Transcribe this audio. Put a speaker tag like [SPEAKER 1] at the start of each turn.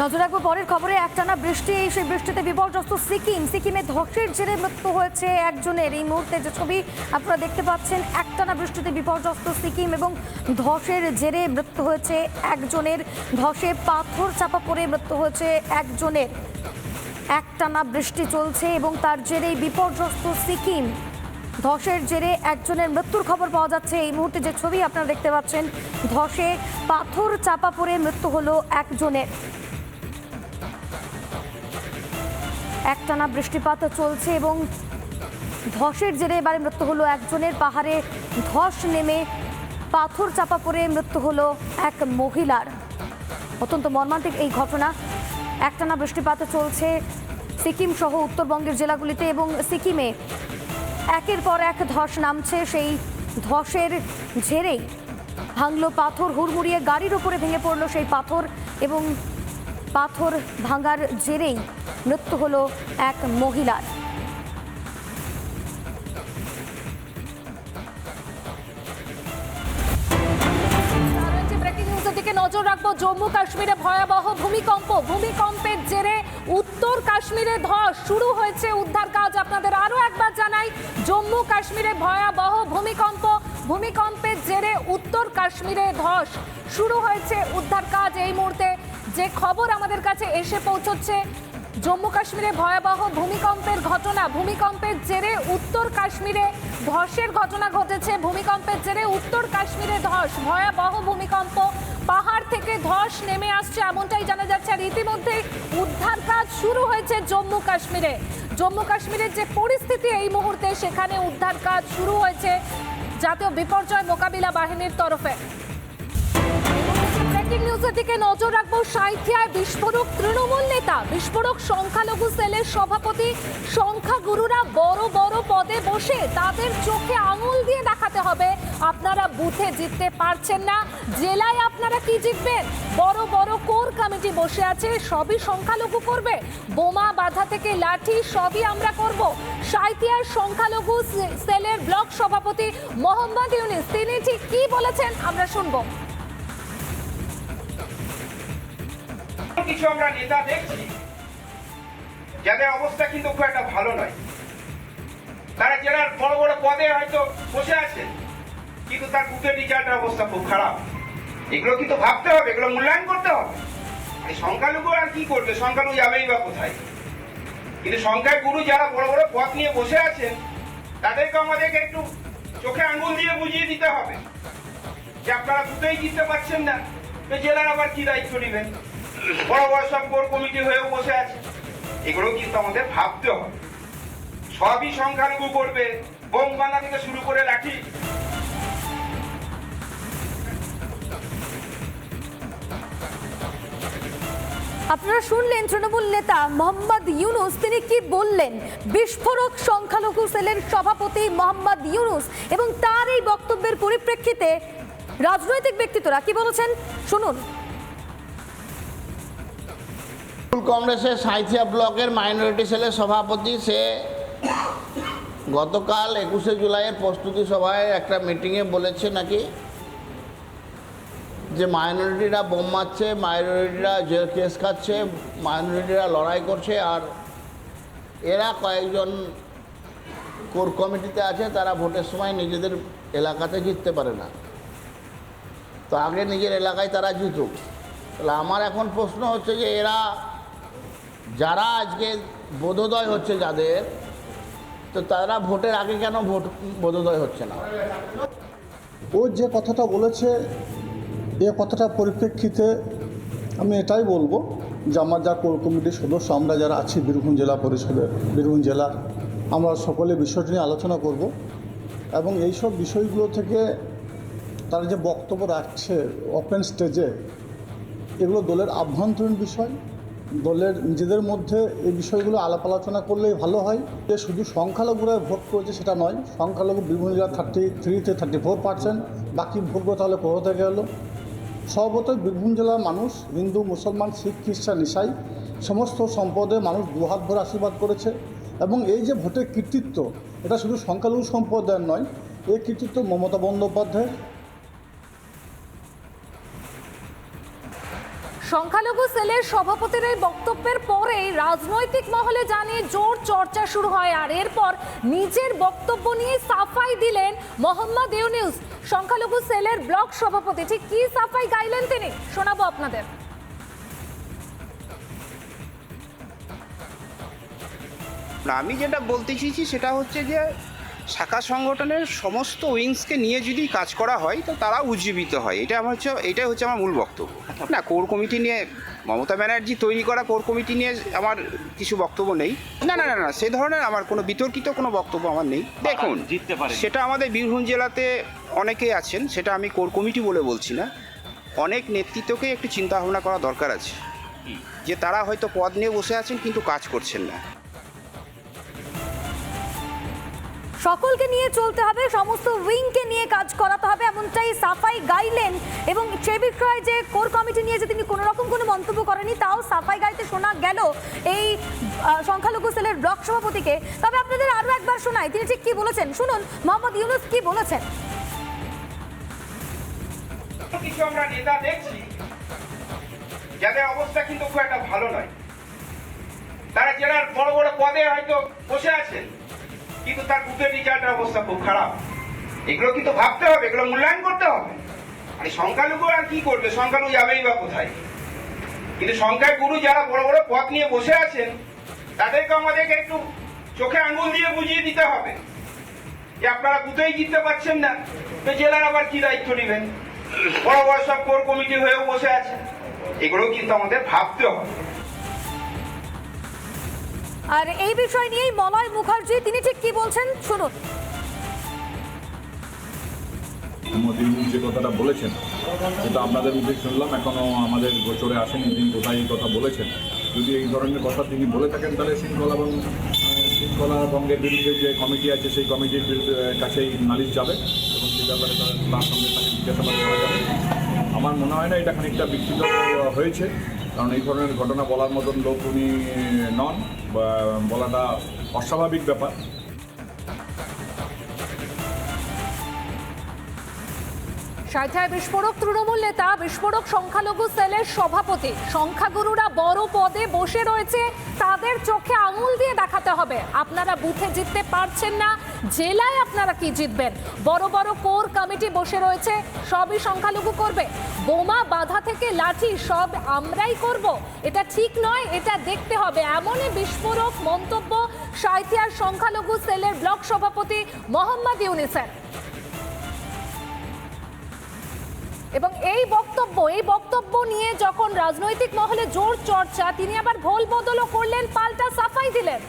[SPEAKER 1] নজর রাখব পরের খবরে, একটানা বৃষ্টি, সেই বৃষ্টিতে বিপর্যস্ত সিকিম। সিকিমে ধসের জেরে মৃত্যু হয়েছে একজনের। এই মুহূর্তে যে ছবি আপনারা দেখতে পাচ্ছেন, একটানা বৃষ্টিতে বিপর্যস্ত সিকিম এবং ধসের জেরে মৃত্যু হয়েছে একজনের। ধসে পাথর চাপা পড়ে মৃত্যু হয়েছে একজনের। একটানা বৃষ্টি চলছে এবং তার জেরে বিপর্যস্ত সিকিম। ধসের জেরে একজনের মৃত্যুর খবর পাওয়া যাচ্ছে। এই মুহূর্তে যে ছবি আপনারা দেখতে পাচ্ছেন, ধসে পাথর চাপা পড়ে মৃত্যু হলো একজনের। একটানা বৃষ্টিপাত চলছে এবং ধসের জেরে এবারে মৃত্যু হলো একজনের। পাহাড়ে ধস নেমে পাথর চাপা পড়ে মৃত্যু হলো এক মহিলার। অত্যন্ত মর্মান্তিক এই ঘটনা। একটানা বৃষ্টিপাত চলছে সিকিম সহ উত্তরবঙ্গের জেলাগুলিতে এবং সিকিমে একের পর এক ধস নামছে। সেই ধসের ঝেড়েই ভাঙলো পাথর, হুড়মুড়িয়ে গাড়ির উপরে ভেঙে পড়ল সেই পাথর এবং পাথর ভাঙার জেরেই মৃত্যু হলো এক মহিলার।
[SPEAKER 2] নজর রাখব। জম্মু কাশ্মীরে ভয়াবহ ভূমিকম্প। ভূমিকম্পের জেরে উত্তর কাশ্মীরে ধস শুরু হয়েছে উদ্ধার কাজ। আপনাদের আরও একবার জানাই, জম্মু কাশ্মীরে ভয়াবহ ভূমিকম্প। ভূমিকম্পের জেরে উত্তর কাশ্মীরে ধস শুরু হয়েছে উদ্ধার কাজ। এই মুহূর্তে যে খবর আমাদের কাছে এসে পৌঁছচ্ছে, জম্মু কাশ্মীরে ভয়াবহ ভূমিকম্পের ঘটনা। ভূমিকম্পের জেরে উত্তর কাশ্মীরে ধসের ঘটনা ঘটেছে। ভূমিকম্পের জেরে উত্তর কাশ্মীরে ধস, ভয়াবহ ভূমিকম্প। পাহাড় থেকে ধস নেমে আসছে, এমনটাই জানা যাচ্ছে। আর ইতিমধ্যে উদ্ধার কাজ শুরু হয়েছে জম্মু কাশ্মীরে। জম্মু কাশ্মীরের যে পরিস্থিতি এই মুহূর্তে, সেখানে উদ্ধার কাজ শুরু হয়েছে। জাতীয় বিপর্যয় মোকাবিলা বাহিনীর তরফে। ব্রেকিং নিউজের দিকে নজর রাখব সাঁইথিয়ায় বিস্ফোরক তৃণমূল নেতা। বিস্ফোরক সংখ্যালঘু সেলের সভাপতি, সংখ্যাগুরুরা বড় বড় পদে বসে তাদের চোখে আঙুল দিয়ে দেখাতে হবে। আপনারা বুথে জিততে পারছেন না। জেলায় আপনারা কি জিতবেন? বড় বড় কোর কমিটি বসে আছে, সবই সংখ্যালঘু করবে। বোমা বাধা থেকে লাঠি, সবই আমরা করব। সাঁইথিয়ার সংখ্যালঘু সেলের ব্লক সভাপতি মোহাম্মদ ইউনিস, তিনি ঠিক কি বলেছেন আমরা শুনব।
[SPEAKER 3] কিছু আমরা নেতা দেখছি, যাদের অবস্থা কিন্তু খুব একটা ভালো নয়। তারা জেলার বড় বড় পদে হয়তো বসে আছে, কিন্তু তার বুকের রিজাল্টের অবস্থা খুব খারাপ। এগুলো কিন্তু ভাবতে হবে, এগুলো মূল্যায়ন করতে হবে। সংখ্যালঘু আর কি করবে? সংখ্যালঘু যাবেই বা কোথায়? কিন্তু সংখ্যায় গুরু যারা বড় বড় পদ নিয়ে বসে আছেন, তাদেরকে আমাদেরকে একটু চোখে আঙ্গুল দিয়ে বুঝিয়ে দিতে হবে। যে আপনারা দুটোই জিততে পারছেন না, তো জেলার আবার কি দায়িত্ব নেবেন? কোর কমিটি হয়েও বসে আছে। এগুলো কিন্তু আমাদের ভাবতে হবে। সবই সংখ্যালঘু করবে থেকে শুরু করে লাঠি।
[SPEAKER 1] আপনারা শুনলেন তৃণমূল নেতা মোহাম্মদ ইউনুস। তিনি কি বললেন? বিস্ফোরক সংখ্যালঘু সেলের সভাপতি মোহাম্মদ ইউনুস এবং তার এই বক্তব্যের পরিপ্রেক্ষিতে রাজনৈতিক ব্যক্তিত্বরা কি বলেছেন? শুনুন।
[SPEAKER 4] কংগ্রেসের সাঁইথিয়া ব্লকের মাইনরিটি সেলের সভাপতি, সে গতকাল একুশে জুলাইয়ের প্রস্তুতি সভায় একটা মিটিংয়ে বলেছে নাকি, যে মাইনরিটিরা বোম মারছে, মাইনরিটিরা যে কেস খাচ্ছে, মাইনরিটিরা লড়াই করছে, আর এরা কয়েকজন কোর কমিটিতে আছে, তারা ভোটের সময় নিজেদের এলাকাতে জিততে পারে না। তো আগে নিজের এলাকায় তারা জিতুক। তাহলে আমার এখন প্রশ্ন হচ্ছে যে এরা যারা আজকে বোধোদয় হচ্ছে যাদের, তো তারা ভোটের আগে কেন ভোট বোধোদয় হচ্ছে না?
[SPEAKER 5] ও যে কথাটা বলেছে, এ কথাটা পরিপ্রেক্ষিতে আমি এটাই বলব যে আমার যা কোর কমিটির সদস্য, আমরা যারা আছি বীরভূম জেলা পরিষদের, বীরভূম জেলার আমরা সকলে বিষয়টি নিয়ে আলোচনা করব এবং এই সব বিষয়গুলো থেকে তারা যে বক্তব্য রাখছে ওপেন স্টেজে এগুলো দলের আভ্যন্তরীণ বিষয়। দলের নিজেদের মধ্যে এই বিষয়গুলো আলাপ আলোচনা করলেই ভালো হয়। যে শুধু সংখ্যালঘুরা ভোট করেছে সেটা নয়, সংখ্যালঘু বিভিন্ন জেলা থার্টি থ্রিতে থার্টি ফোর পার্সেন্ট বাকি ভোটগুলো তাহলে কোথা থেকে এলো। সর্বতই বীরভূম জেলার মানুষ, হিন্দু, মুসলমান, শিখ, খ্রিস্টান, ইসাই, সমস্ত সম্পদে মানুষ দুহাত ভরে আশীর্বাদ করেছে এবং এই যে ভোটের কৃতিত্ব, এটা শুধু সংখ্যালঘু সম্প্রদায়ের নয় এই কৃতিত্ব মমতা বন্দ্যোপাধ্যায়
[SPEAKER 2] সংখ্যালঘু সেলের সভাপতির এই বক্তব্যের পরেই রাজনৈতিক মহলে জানিয়ে জোর চর্চা শুরু হয় আর এরপর নিজের বক্তব্য নিয়ে সাফাই দিলেন মোহাম্মদ ইউনিউস সংখ্যালঘু সেলের ব্লক সভাপতি। ঠিক কি সাফাই গাইলেন তিনি? শোনাবো আপনাদের।
[SPEAKER 6] আমি যেটা বলতে চেয়েছি সেটা হচ্ছে যে শাখা সংগঠনের সমস্ত উইংসকে নিয়ে যদি কাজ করা হয় তো তারা উজ্জীবিত হয়। এটা আমার হচ্ছে এটাই হচ্ছে আমার মূল বক্তব্য। না কোর কমিটি নিয়ে মমতা ব্যানার্জি তৈরি করা কোর কমিটি নিয়ে আমার কিছু বক্তব্য নেই। না না না না সে ধরনের আমার কোনো বিতর্কিত কোনো বক্তব্য আমার নেই। দেখুন
[SPEAKER 7] জিততে পারে
[SPEAKER 6] সেটা আমাদের বীরভূম জেলাতে অনেকেই আছেন সেটা আমি কোর কমিটি বলে বলছি না। অনেক নেতৃত্বকে একটু চিন্তা ভাবনা করা দরকার আছে। যে তারা হয়তো পদ নিয়ে বসে আছেন কিন্তু কাজ করছেন না।
[SPEAKER 1] সকলকে নিয়ে চলতে হবে, সমস্ত উইংকে নিয়ে কাজ করাতে হবে, এমনটাই সাফাই গাইলেন। এবং সে বিষয়ে যে কোর কমিটি নিয়ে যে তিনি কোনো রকম কোনো মন্তব্য করেনি তাও সাফাই গাইতে শোনা গেল এই সংখ্যালঘু সেলের ব্লক সভাপতিকে। তবে আপনাদের আরও একবার শোনাই, তিনি ঠিক কি বলেছেন? শুনুন, মোহাম্মদ ইউনুস কি বলেছেন?
[SPEAKER 3] কিছু আমরা নেতা দেখছি, যাদের অবস্থা কিন্তু খুব একটা ভালো নয়। তারা জেলার বড় বড় পদে হয়তো বসে আছেন। কিন্তু তার বুথের রিজাল্টের অবস্থা খুব খারাপ। এগুলো কিন্তু ভাবতে হবে, এগুলো মূল্যায়ন করতে হবে। আর সংখ্যালঘু আর কি করবে? সংখ্যালঘু যাবেই বা কোথায়? কিন্তু সংখ্যায় গুরু যারা বড় বড় পথ নিয়ে বসে আছেন, তাদেরকে আমাদেরকে একটু চোখে আঙুল দিয়ে বুঝিয়ে দিতে হবে। যে আপনারা বুথেই জিততে পারছেন না, তো জেলার আবার কি দায়িত্ব নেবেন? বড় বড় সব কোর কমিটি হয়েও বসে আছে। এগুলো কিন্তু আমাদের ভাবতে হবে।
[SPEAKER 1] আর এই বিষয় নিয়েই মলয় মুখার্জি, তিনি ঠিক কি বলছেন? শুনুন।
[SPEAKER 8] মোদী যে কথাটা বলেছেন, সেটা আপনাদের মুখে শুনলাম এখনও আমাদের গোচরে আসেনি, তিনি কোথায় এই কথা বলেছেন। যদি এই ধরনের কথা তিনি বলে থাকেন, তাহলে শৃঙ্খলা এবং, শৃঙ্খলা ভঙ্গের বিরুদ্ধে যে কমিটি আছে, সেই কমিটির কাছেই নালিশ যাবে, এবং সেই ব্যাপারে তার- সঙ্গে তাকে জিজ্ঞাসাবাদ করা যাবে। আমার মনে হয় না এটা খানিকটা বিকৃত হয়েছে, কারণ এই ধরনের ঘটনা বলার মতন লোক উনি নন। বলাটা অস্বাভাবিক ব্যাপার।
[SPEAKER 2] সাঁথিয়ায় বিস্ফোরক তৃণমূল নেতা, বিস্ফোরক সংখ্যালঘু সেলের সভাপতি। সংখ্যাগুরুরা বড় পদে বসে রয়েছে। তাদের চোখে আঙুল দিয়ে দেখাতে হবে। আপনারা বুথে জিততে পারছেন না। জেলায় আপনারা কি জিতবেন? বড় বড় কোর কমিটি বসে রয়েছে। সবই সংখ্যালঘু করবে। বোমা বাধা থেকে লাঠি, সব আমরাই করব। এটা ঠিক নয়, এটা দেখতে হবে। এমনই বিস্ফোরক মন্তব্য সাঁথিয়ার সংখ্যালঘু সেলের ব্লক সভাপতি মোহাম্মদ ইউনিসের এবং এই বক্তব্য এই বক্তব্য নিয়ে যখন রাজনৈতিক মহলে জোর চর্চা, তিনি আবার ভোল বদলও করলেন, পাল্টা সাফাই দিলেন।